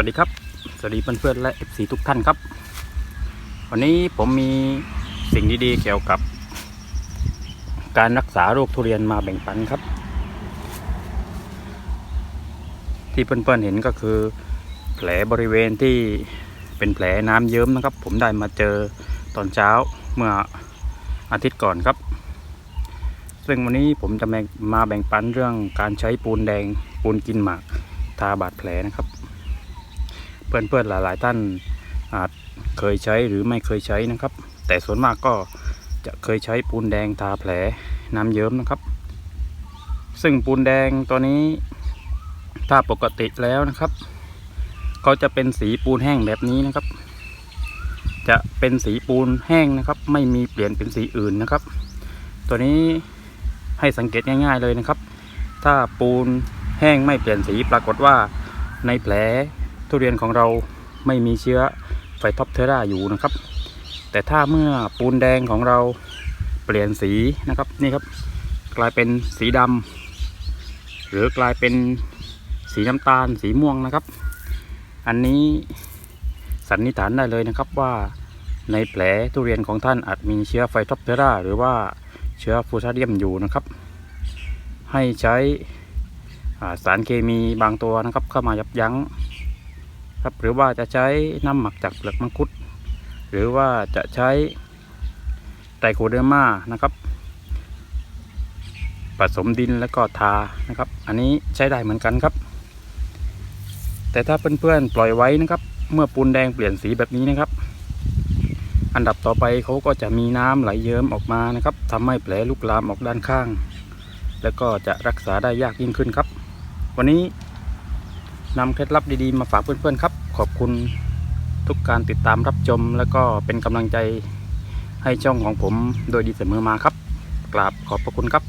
วัสดีครับ สวัสดีเพื่อนๆและ FC ทุกท่านครับ วันนี้ผมมีสิ่งดีๆเกี่ยวกับ การรักษาโรคทุเรียนมาแบ่งปันครับ ที่เพื่อนๆเห็นก็คือ แผลบริเวณที่เป็นแผลน้ำเยิ้มนะครับ ผมได้มาเจอตอนเช้าเมื่ออาทิตย์ก่อนครับ ซึ่งวันนี้ผมจะมาแบ่งปันเรื่องการใช้ปูนแดงปูนกินหมากทาบาดแผลนะครับ เพื่อนๆหลาย ๆ ท่านอาจเคยใช้หรือไม่เคยใช้นะครับ แต่ส่วนมากก็จะเคยใช้ปูนแดงทาแผลน้ำเยิ้มนะครับ ซึ่งปูนแดงตัวนี้ถ้าปกติแล้วนะครับเขาจะเป็นสีปูนแห้งแบบนี้นะครับ จะเป็นสีปูนแห้งนะครับ ไม่มีเปลี่ยนเป็นสีอื่นนะครับ ตัวนี้ให้สังเกตง่าย ๆเลยนะครับ ถ้าปูนแห้งไม่เปลี่ยนสีปรากฏว่าในแผล ทุเรียนของเราไม่มีเชื้อไฟท็อปเทอร่าอยู่นะครับ แต่ถ้าเมื่อปูนแดงของเราเปลี่ยนสีนะครับนี่ครับ กลายเป็นสีดำหรือกลายเป็นสีน้ำตาลสีม่วงนะครับ อันนี้สันนิษฐานได้เลยนะครับว่าในแผลทุเรียนของท่านอาจมีเชื้อไฟท็อปเทอร่าหรือว่าเชื้อฟูซาเดียมอยู่นะครับ ให้ใช้สารเคมีบางตัวนะครับเข้ามายับยั้ง ครับ หรือว่าจะใช้น้ำหมักจากเปลือกมังคุด หรือว่าจะใช้ไตรโคเดอร์มานะครับ ผสมดินแล้วก็ทานะครับ อันนี้ใช้ได้เหมือนกันครับ แต่ถ้าเพื่อนๆปล่อยไว้นะครับ เมื่อปูนแดงเปลี่ยนสีแบบนี้นะครับ อันดับต่อไปเขาก็จะมีน้ำไหลเยิ้มออกมานะครับทำให้แผลลุกลามออกด้านข้าง แล้วก็จะรักษาได้ยากยิ่งขึ้นครับ วันนี้ นำเคล็ดลับดีๆมาฝากเพื่อนๆครับ ขอบคุณทุกการติดตามรับชม แล้วก็เป็นกำลังใจให้ช่องของผมโดยดีเสมอมาครับ กราบขอบพระคุณครับ